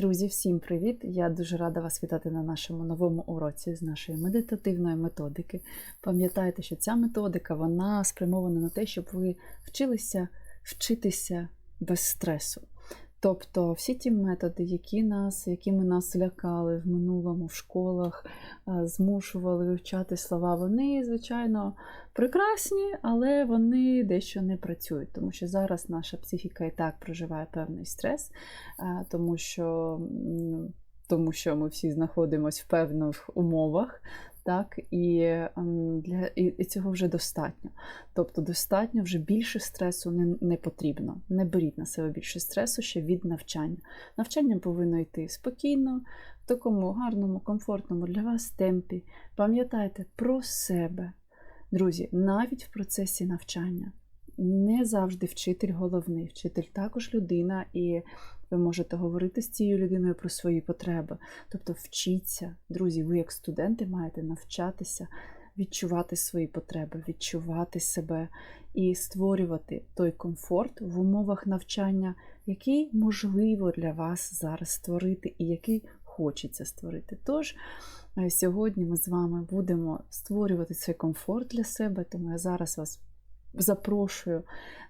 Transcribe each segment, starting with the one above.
Друзі, всім привіт! Я дуже рада вас вітати на нашому новому уроці з нашої медитативної методики. Пам'ятайте, що ця методика вона спрямована на те, щоб ви вчилися вчитися без стресу. Тобто всі ті методи, які нас, якими нас лякали в минулому в школах, е, змушували вивчати слова, вони, звичайно, прекрасні, але вони дещо не працюють, тому що зараз наша психіка і так проживає певний стрес, е, тому що. Тому що ми всі знаходимося в певних умовах, так, і ем, для і, цього вже достатньо. Тобто, достатньо вже більше стресу не, не потрібно. Не беріть на себе більше стресу ще від навчання. Навчання повинно йти спокійно, в такому гарному, комфортному для вас темпі. Пам'ятайте про себе. Друзі, навіть в процесі навчання. Не завжди вчитель головний. Вчитель також людина, і ви можете говорити з цією людиною про свої потреби. Тобто вчіться, друзі, ви, як студенти, маєте навчатися відчувати свої потреби, відчувати себе і створювати той комфорт в умовах навчання, який можливо для вас зараз створити, і який хочеться створити. Тож, е, сьогодні ми з вами будемо створювати цей комфорт для себе, тому я зараз вас запрошую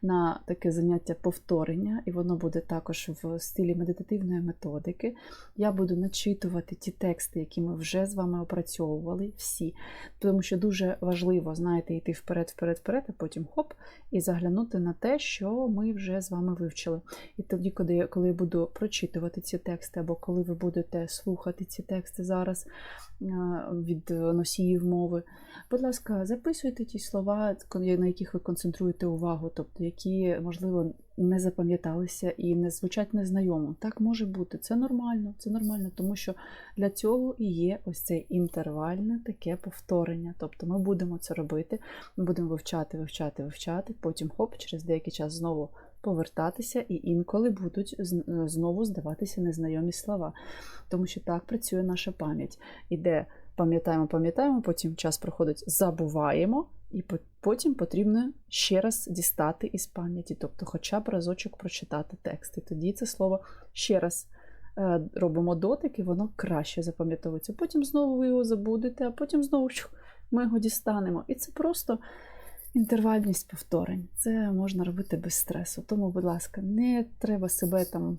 на таке заняття повторення, і воно буде також в стилі медитативної методики. Я буду начитувати ті тексти, які ми вже з вами опрацьовували, всі. Тому що дуже важливо, знаєте, йти вперед, вперед, вперед, а потім хоп, і заглянути на те, що ми вже з вами вивчили. І тоді, коли я буду прочитувати ці тексти, або коли ви будете слухати ці тексти зараз від носіїв мови, будь ласка, записуйте ті слова, на яких ви концентруєте увагу, тобто які, можливо, не запам'яталися і не звучать незнайомо. Так може бути, це нормально, це нормально, тому що для цього і є ось це інтервальне таке повторення. Тобто ми будемо це робити, ми будемо вивчати, вивчати, вивчати, потім хоп, через деякий час знову. Повертатися і інколи будуть знову здаватися незнайомі слова. Тому що так працює наша пам'ять. Іде пам'ятаємо, пам'ятаємо, потім час проходить, забуваємо, і потім потрібно ще раз дістати із пам'яті, тобто, хоча б разочок прочитати текст. І тоді це слово ще раз е, робимо дотик, і воно краще запам'ятовується. Потім знову ви його забудете, а потім знову ми його дістанемо. І це просто. Інтервальність повторень. Це можна робити без стресу. Тому, будь ласка, не треба себе там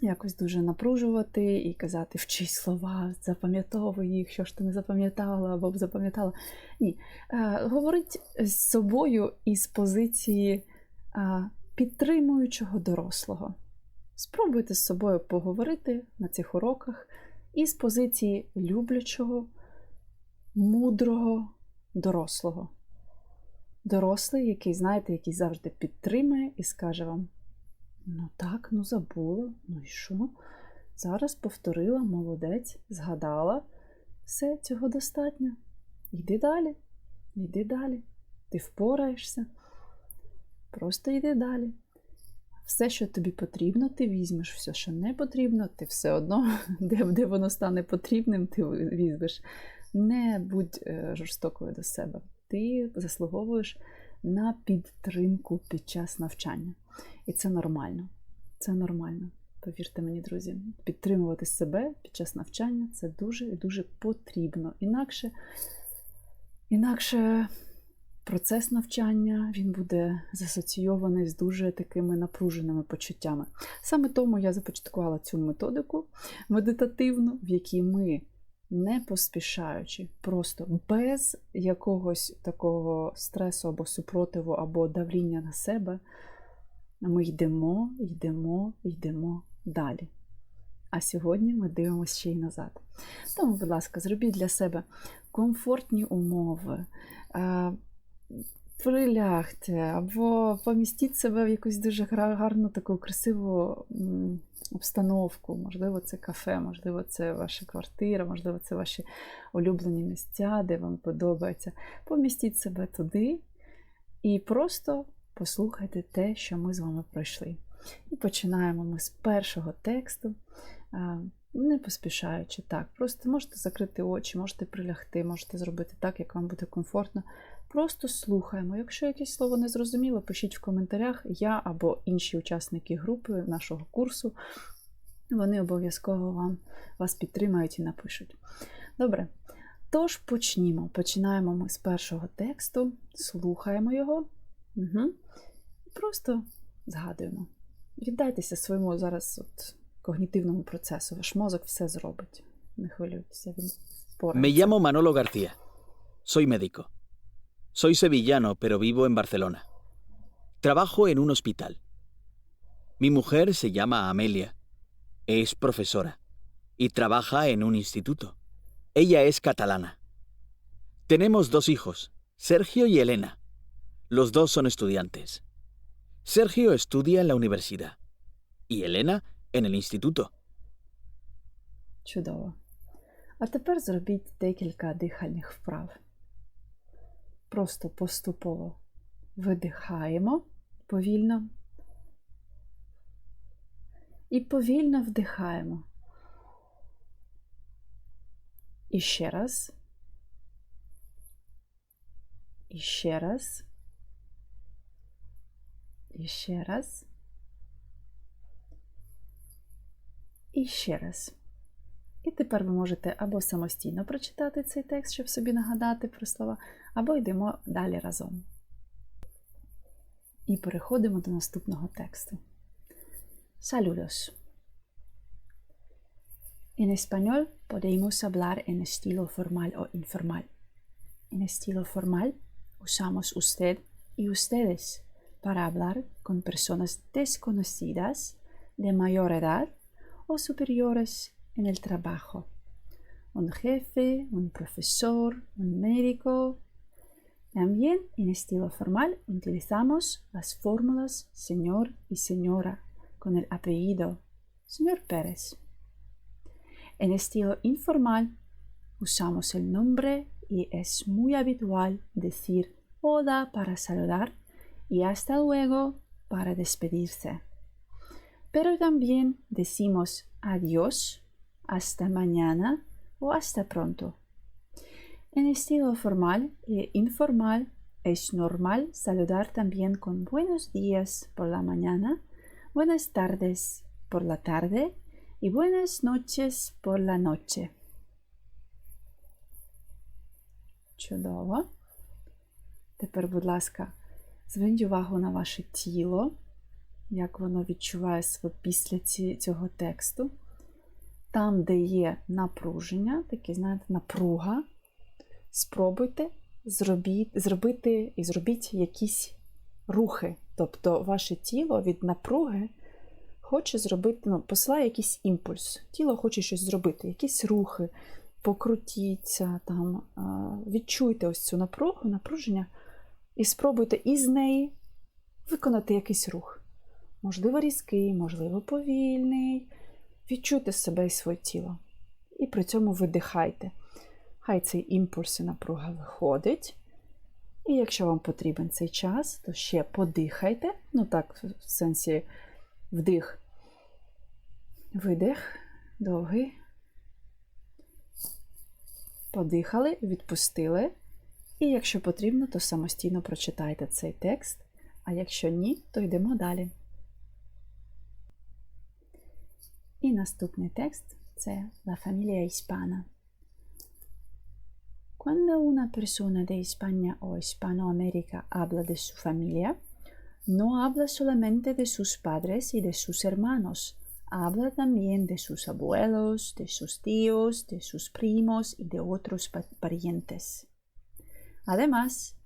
якось дуже напружувати і казати вчись слова, запам'ятовуй їх, що ж ти не запам'ятала або запам'ятала. Ні. Е, говорить з собою із позиції е, підтримуючого дорослого. Спробуйте з собою поговорити на цих уроках із позиції люблячого, мудрого, дорослого. Дорослий, який, знаєте, який завжди підтримує і скаже вам: Ну так, ну забула, ну і що? Зараз повторила, молодець, згадала. Все, цього достатньо. Йди далі, йди далі. Ти впораєшся. Просто йди далі. Все, що тобі потрібно, ти візьмеш, все, що не потрібно, ти все одно, де де воно стане потрібним, ти візьмеш. Не будь е, жорстокою до себе. Ти заслуговуєш на підтримку під час навчання. І це нормально. Це нормально. Повірте мені, друзі, підтримувати себе під час навчання це дуже і дуже потрібно. Інакше, інакше процес навчання він буде засоційований з дуже такими напруженими почуттями. Саме тому я започаткувала цю методику медитативну, в якій ми не поспішаючи, просто без якогось такого стресу або супротиву, або давління на себе, ми йдемо, йдемо, йдемо далі. А сьогодні ми дивимося ще й назад. Тому, будь ласка, зробіть для себе комфортні умови прилягте, або помістіть себе в якусь дуже гарну таку красиву обстановку. Можливо, це кафе, можливо, це ваша квартира, можливо, це ваші улюблені місця, де вам подобається. Помістіть себе туди і просто послухайте те, що ми з вами пройшли. І починаємо ми з першого тексту. Не поспішаючи так, просто можете закрити очі, можете прилягти, можете зробити так, як вам буде комфортно. Просто слухаємо. Якщо якесь слово не зрозуміло, пишіть в коментарях я або інші учасники групи нашого курсу. Вони обов'язково вам, вас підтримають і напишуть. Добре. Тож почнімо. Починаємо ми з першого тексту, слухаємо його. Угу. Просто згадуємо. Віддайтеся своєму зараз от, когнітивному процесу. Ваш мозок все зробить. Не хвилюйтеся, він Me впорається. llamo Manolo García. Soy médico. Soy sevillano, pero vivo en Barcelona. Trabajo en un hospital. Mi mujer se llama Amelia. Es profesora y trabaja en un instituto. Ella es catalana. Tenemos dos hijos, Sergio y Elena. Los dos son estudiantes. Sergio estudia en la universidad y Elena en el instituto. Чудово. А тепер зробіть декілька дихальних вправ. Просто поступово видихаємо повільно. І повільно вдихаємо. І ще раз. І ще раз. І ще раз. І ще раз. І тепер ви можете або самостійно прочитати цей текст, щоб собі нагадати про слова, або йдемо далі разом. І переходимо до наступного тексту. Saludos. En español podemos hablar en estilo formal o informal. En estilo formal usamos usted y ustedes para hablar con personas desconocidas de mayor edad o superiores en el trabajo. Un jefe, un profesor, un médico. También en estilo formal utilizamos las fórmulas señor y señora con el apellido señor Pérez. En estilo informal usamos el nombre y es muy habitual decir hola para saludar y hasta luego para despedirse. Pero también decimos adiós, hasta mañana o hasta pronto. En estilo formal e informal es normal saludar también con buenos días por la mañana, buenas tardes por la tarde y buenas noches por la noche. Чудово. Тепер, будь ласка, зверніть увагу на ваше тіло, як воно відчуває себе після цього тексту. Там, де є напруження, таке, знаєте, напруга, спробуйте зробіть, зробити і зробіть якісь рухи. Тобто ваше тіло від напруги хоче зробити, ну, посилає якийсь імпульс. Тіло хоче щось зробити, якісь рухи, покрутіться, там, відчуйте ось цю напругу, напруження, і спробуйте із неї виконати якийсь рух. Можливо, різкий, можливо, повільний. Відчуйте себе і своє тіло. І при цьому видихайте. Хай цей імпульс і напруга виходить. І якщо вам потрібен цей час, то ще подихайте. Ну так, в сенсі вдих, видих, довгий. Подихали, відпустили. І якщо потрібно, то самостійно прочитайте цей текст. А якщо ні, то йдемо далі. І наступний текст це La familia hispana. Cuando una persona de España o Hispanoamérica habla de su familia, no habla solamente de sus padres y de sus hermanos, habla también de sus abuelos, de sus tíos, de sus primos y de otros pa- parientes. Además,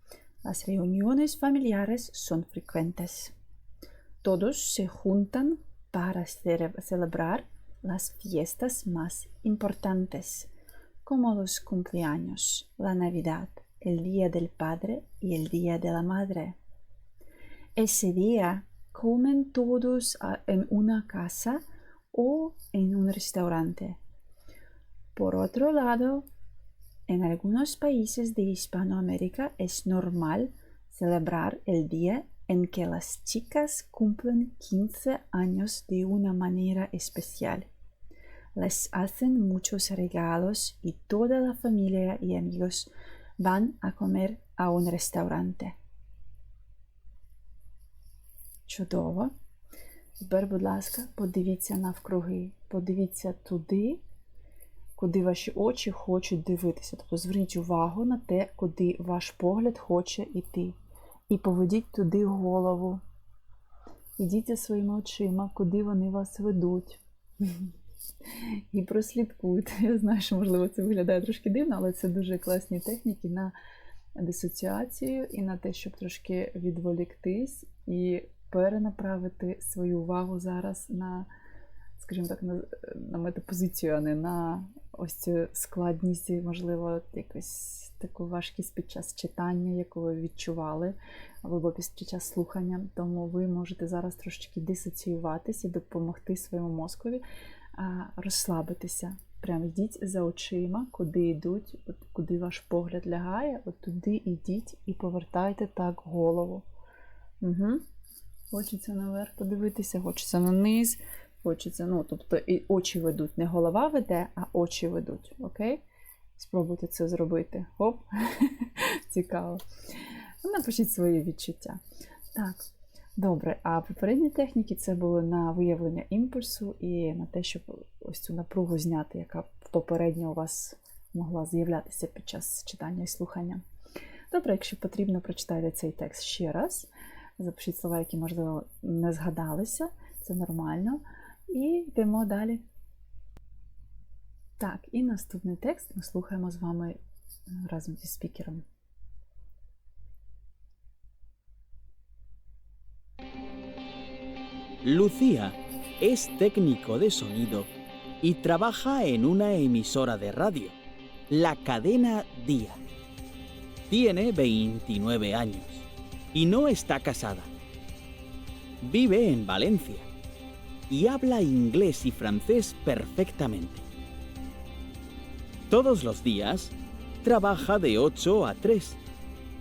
las reuniones familiares son frecuentes. Todos se juntan para celebrar las fiestas más importantes, como los cumpleaños, la Navidad, el Día del Padre y el Día de la Madre. Ese día comen todos en una casa o en un restaurante. Por otro lado, en algunos países de Hispanoamérica es normal celebrar el día en que las chicas cumplen 15 años de una manera especial. Les hacen muchos regalos y toda la familia y amigos van a comer a un restaurante. Чудово. Тепер, будь ласка, подивіться навкруги, подивіться туди, куди ваші очі хочуть дивитися. Тобто зверніть увагу на те, куди ваш погляд хоче йти. І поведіть туди голову. Ідіть за своїми очима, куди вони вас ведуть. І прослідкуйте. Я знаю, що, можливо, це виглядає трошки дивно, але це дуже класні техніки на дисоціацію і на те, щоб трошки відволіктись і перенаправити свою увагу зараз на, скажімо так, на, на метапозицію, а не на ось цю складність, можливо, якусь таку важкість під час читання, яку ви відчували, або під час слухання. Тому ви можете зараз трошечки дисоціюватись і допомогти своєму мозкові розслабитися. Прям йдіть за очима, куди йдуть, от куди ваш погляд лягає, от туди йдіть і повертайте так голову. Угу. Хочеться наверх подивитися, хочеться на низ, хочеться, ну, тобто і очі ведуть. Не голова веде, а очі ведуть. Окей? Спробуйте це зробити. Хоп! Цікаво. Напишіть свої відчуття. Так, добре. А попередні техніки це були на виявлення імпульсу і на те, щоб ось цю напругу зняти, яка попередньо у вас могла з'являтися під час читання і слухання. Добре, якщо потрібно, прочитайте цей текст ще раз. Запишіть слова, які, можливо, не згадалися, це нормально. І йдемо далі. Так, і наступний текст ми слухаємо з вами разом зі спікером. Lucía es técnico de sonido y trabaja en una emisora de radio, la cadena Día. Tiene 29 años y no está casada. Vive en Valencia y habla inglés y francés perfectamente. Todos los días trabaja de 8 a 3,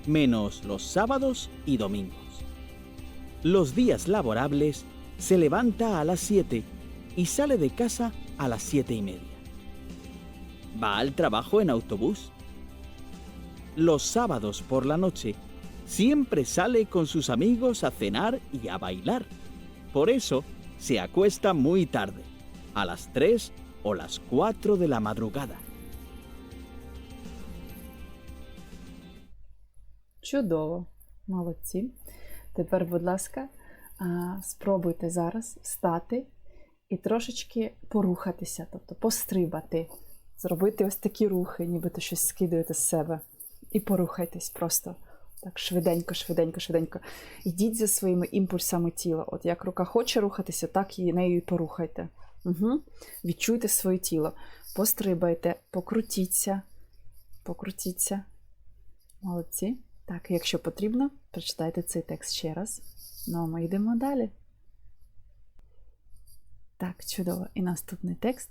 menos los sábados y domingos. Los días laborables se levanta a las 7 y sale de casa a las 7 y media. Va al trabajo en autobús. Los sábados por la noche siempre sale con sus amigos a cenar y a bailar. Por eso se acuesta muy tarde, a las 3 o las 4 de la madrugada. Чудово, молодці. Тепер, будь ласка, спробуйте зараз встати і трошечки порухатися, тобто пострибати, зробити ось такі рухи, нібито щось скидуєте з себе. І порухайтесь просто так швиденько, швиденько, швиденько. Ідіть за своїми імпульсами тіла. От як рука хоче рухатися, так і нею і порухайте. Угу. Відчуйте своє тіло. Пострибайте, покрутіться, покрутіться. Молодці. Так, якщо потрібно, прочитайте цей текст ще раз. Ну, а ми йдемо далі. Так, чудово. І наступний текст.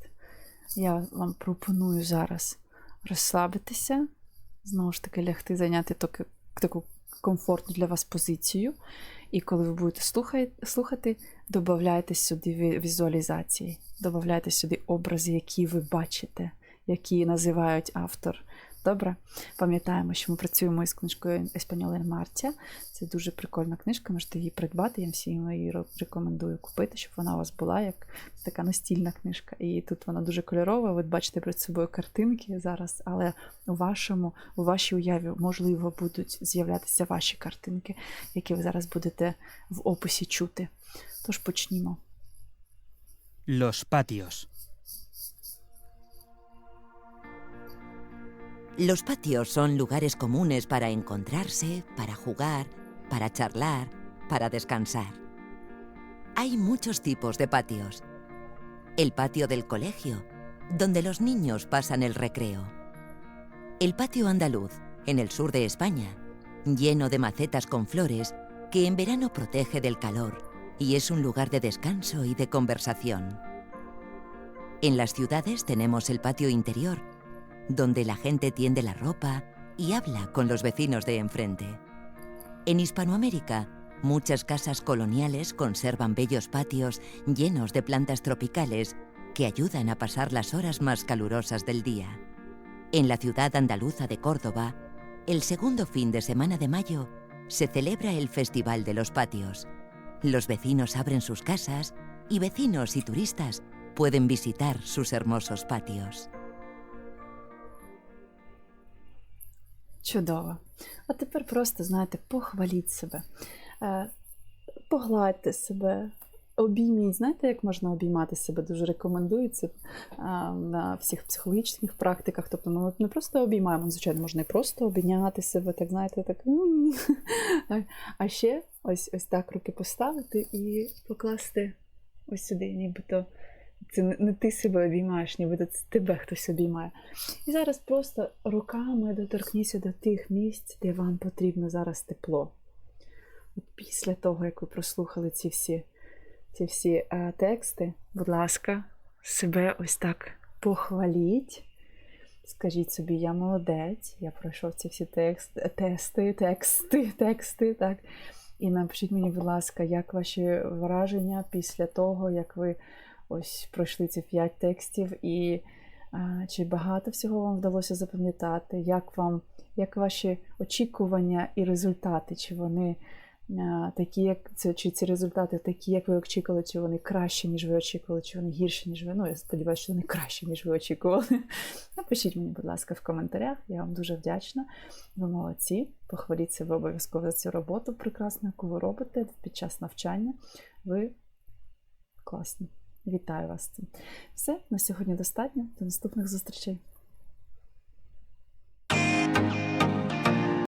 Я вам пропоную зараз розслабитися, знову ж таки, лягти, зайняти таку, комфортну для вас позицію. І коли ви будете слухати додавайте сюди візуалізації, додавайте сюди образи, які ви бачите, які називають автор. Добре, пам'ятаємо, що ми працюємо із книжкою Еспаньола Мартія. Це дуже прикольна книжка, можете її придбати. Я всім її рекомендую купити, щоб вона у вас була як така настільна книжка. І тут вона дуже кольорова. Ви бачите перед собою картинки зараз, але у вашому, у вашій уяві, можливо, будуть з'являтися ваші картинки, які ви зараз будете в описі чути. Тож почнімо. Los patios. Los patios son lugares comunes para encontrarse, para jugar, para charlar, para descansar. Hay muchos tipos de patios. El patio del colegio, donde los niños pasan el recreo. El patio andaluz, en el sur de España, lleno de macetas con flores que en verano protege del calor y es un lugar de descanso y de conversación. En las ciudades tenemos el patio interior, donde la gente tiende la ropa y habla con los vecinos de enfrente. En Hispanoamérica, muchas casas coloniales conservan bellos patios llenos de plantas tropicales que ayudan a pasar las horas más calurosas del día. En la ciudad andaluza de Córdoba, el segundo fin de semana de mayo se celebra el Festival de los Patios. Los vecinos abren sus casas y vecinos y turistas pueden visitar sus hermosos patios. Чудово. А тепер просто, знаєте, похваліть себе, Е, погладьте себе, обійміть. Знаєте, як можна обіймати себе? Дуже рекомендується е, на всіх психологічних практиках. Тобто ми не просто обіймаємо, ну, звичайно, можна і просто обійняти себе, так знаєте, так. Так. А ще ось ось так руки поставити і покласти ось сюди, нібито. Це не- ти себе обіймаєш, нібито це тебе хтось обіймає. І зараз просто руками доторкніться до тих місць, де вам потрібно зараз тепло. От після того, як ви прослухали ці всі, ці всі е, тексти, будь ласка, себе ось так похваліть. Скажіть собі, я молодець, я пройшов ці всі тексти, тести, тексти, тексти, так. І напишіть мені, будь ласка, як ваші враження після того, як ви ось пройшли ці п'ять текстів, і а, чи багато всього вам вдалося запам'ятати, як вам, як ваші очікування і результати, чи вони а, такі, як це, чи ці результати такі, як ви очікували, чи вони кращі, ніж ви очікували, чи вони гірші, ніж ви. Ну, я сподіваюся, що вони кращі, ніж ви очікували. Напишіть мені, будь ласка, в коментарях. Я вам дуже вдячна. Ви молодці. Похваліть себе обов'язково за цю роботу прекрасну, яку ви робите під час навчання. Ви класні. Вітаю вас. Все, на сьогодні достатньо. До наступних зустрічей.